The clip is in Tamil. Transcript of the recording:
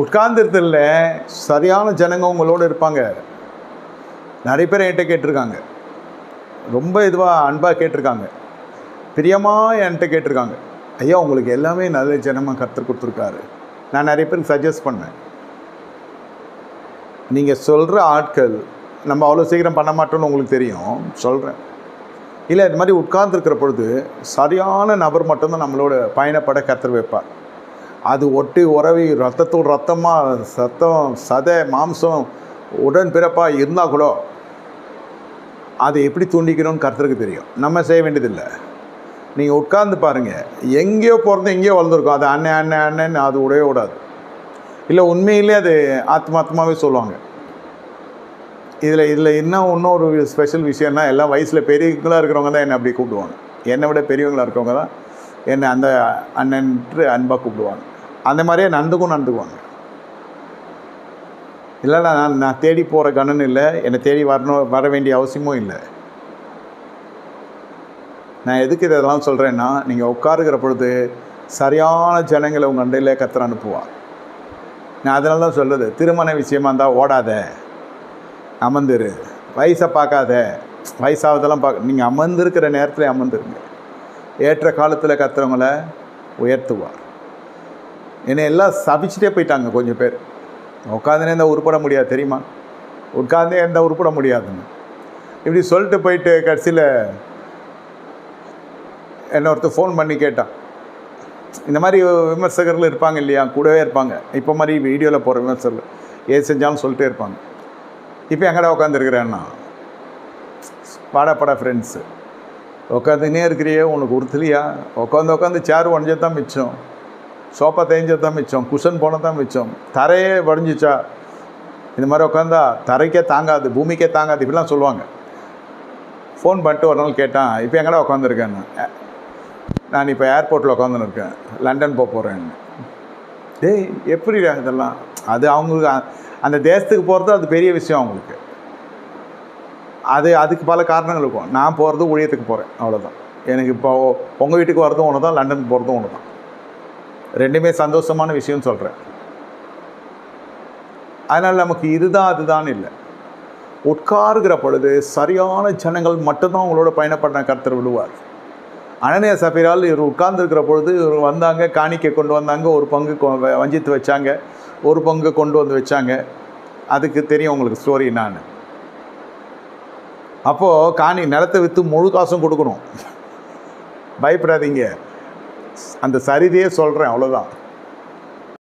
உட்கார்ந்துருதில்ல சரியான ஜனங்க உங்களோட இருப்பாங்க. நிறைய பேர் என்கிட்ட கேட்டிருக்காங்க. ரொம்ப இதுவாக அன்பாக கேட்டிருக்காங்க. பிரியமாக என்கிட்ட கேட்டிருக்காங்க. ஐயா உங்களுக்கு எல்லாமே நல்ல ஜனமாக கற்றுக் கொடுத்துருக்காரு. நான் நிறைய பேருக்கு சஜஸ்ட் பண்ணேன். நீங்கள் சொல்கிற ஆட்கள் நம்ம அவ்வளோ சீக்கிரம் பண்ண மாட்டோம்னு உங்களுக்கு தெரியும். சொல்கிறேன் இல்லை இது மாதிரி உட்கார்ந்துருக்கிற பொழுது சரியான நபர் மட்டும்தான் நம்மளோட பயணப்பட கற்று வைப்பார். அது ஒட்டி உறவி ரத்தத்தோடு ரத்தமாக சத்தம் சதை மாம்சம் உடன் பிறப்பாக இருந்தால் கூட அதை எப்படி தூண்டிக்கணும்னு கர்த்தருக்கு தெரியும். நம்ம செய்ய வேண்டியதில்லை. நீங்கள் உட்கார்ந்து பாருங்கள் எங்கேயோ பிறந்து எங்கேயோ வளர்ந்துருக்கும். அது அண்ணன் அண்ணன் அண்ணன் அது உடையே விடாது இல்லை உண்மையிலே அது ஆத்மாத்மாவே சொல்லுவாங்க. இதில் இதில் இன்னும் இன்னொரு ஸ்பெஷல் விஷயம்னா எல்லாம் வயசில் பெரியவங்களாக இருக்கிறவங்க தான் என்னை அப்படி கூப்பிடுவாங்க. என்னை விட பெரியவங்களாக இருக்கிறவங்க தான் என்னை அந்த அண்ணன்ட்டு அன்பாக கூப்பிடுவாங்க. அந்த மாதிரியே நடந்துக்கும் நடந்துக்குவாங்க. இல்லைண்ணா நான் நான் தேடி போகிற கணன் இல்லை. என்னை தேடி வரணும் வர வேண்டிய அவசியமும் இல்லை. நான் எதுக்கு இதெல்லாம் சொல்கிறேன்னா நீங்கள் உட்காருக்கிற பொழுது சரியான ஜனங்களை உங்கள் அண்டையில் கத்திர அனுப்புவார். நான் அதனால தான் சொல்லுது திருமண விஷயமா இருந்தால் ஓடாத. அமர்ந்துரு. வயசை பார்க்காத. வயசாவதெல்லாம் பார்க்க நீங்கள் அமர்ந்திருக்கிற நேரத்தில் அமர்ந்துருங்க. ஏற்ற காலத்தில் கத்துறவங்கள உயர்த்துவார். என்னை எல்லாம் சபிச்சுட்டே போயிட்டாங்க கொஞ்சம் பேர். உட்காந்துனே இருந்தால் உருப்பட முடியாது தெரியுமா? உட்காந்தே இருந்தால் உருப்பட முடியாதுன்னு. இப்படி சொல்லிட்டு போயிட்டு கடைசியில் என்ன ஒருத்தர் ஃபோன் பண்ணி கேட்டான். இந்த மாதிரி விமர்சகர்கள் இருப்பாங்க இல்லையா? கூடவே இருப்பாங்க. இப்போ மாதிரி வீடியோவில் போகிற விமர்சகர்கள் ஏது செஞ்சாலும் சொல்லிட்டே இருப்பாங்க. இப்போ எங்கடா உட்காந்துருக்குறேன்னா பாடப்பட ஃப்ரெண்ட்ஸு உட்காந்துனே இருக்கிறியே உனக்கு உறுத்தலையா? உட்காந்து உட்காந்து சேர் உடஞ்சது தான் மிச்சம். சோஃபா தேஞ்சது தான் மிச்சம் குஷன் போனது தான் மிச்சம். தரையே வடிஞ்சிச்சா இந்த மாதிரி உட்காந்தா தரைக்கே தாங்காது பூமிக்கே தாங்காது இப்படிலாம் சொல்லுவாங்க. ஃபோன் பண்ணிட்டு ஒரு நாள் கேட்டான் இப்போ எங்கடா உட்காந்துருக்கேன் நான் இப்போ ஏர்போர்ட்டில் உட்காந்துன்னு இருக்கேன் லண்டன் போக போகிறேன் டேய் எப்படி இதெல்லாம்? அது அவங்களுக்கு அந்த தேசத்துக்கு போகிறது அது பெரிய விஷயம் அவங்களுக்கு. அது அதுக்கு பல காரணங்கள் இருக்கும். நான் போகிறது ஊழியத்துக்கு போகிறேன் அவ்வளோதான் எனக்கு இப்போ உங்கள் வீட்டுக்கு வரதும் ஒன்று தான் லண்டனுக்கு போகிறதும் ஒன்று தான் ரெண்டுமே சந்தோஷமான விஷயம்னு சொல்கிறேன் அதனால் நமக்கு இதுதான் அதுதான் இல்லை. உட்காருகிற பொழுது சரியான ஜனங்கள் மட்டும்தான் உங்களோட பயணப்பட கருத்தர் விடுவார். அனநிய சபையால் இவர் உட்கார்ந்துருக்கிற பொழுது இவர் வந்தாங்க காணிக்கை கொண்டு வந்தாங்க ஒரு பங்கு கொ- வ- வஞ்சித்து வச்சாங்க ஒரு பங்கு கொண்டு வந்து வச்சாங்க. அதுக்கு தெரியும் உங்களுக்கு ஸ்டோரி நான் அப்போது காணி நிலத்தை விற்று முழு காசும் கொடுக்கணும். பயப்படாதீங்க. அந்த சரிதையே சொல்கிறேன் அவ்வளோதான்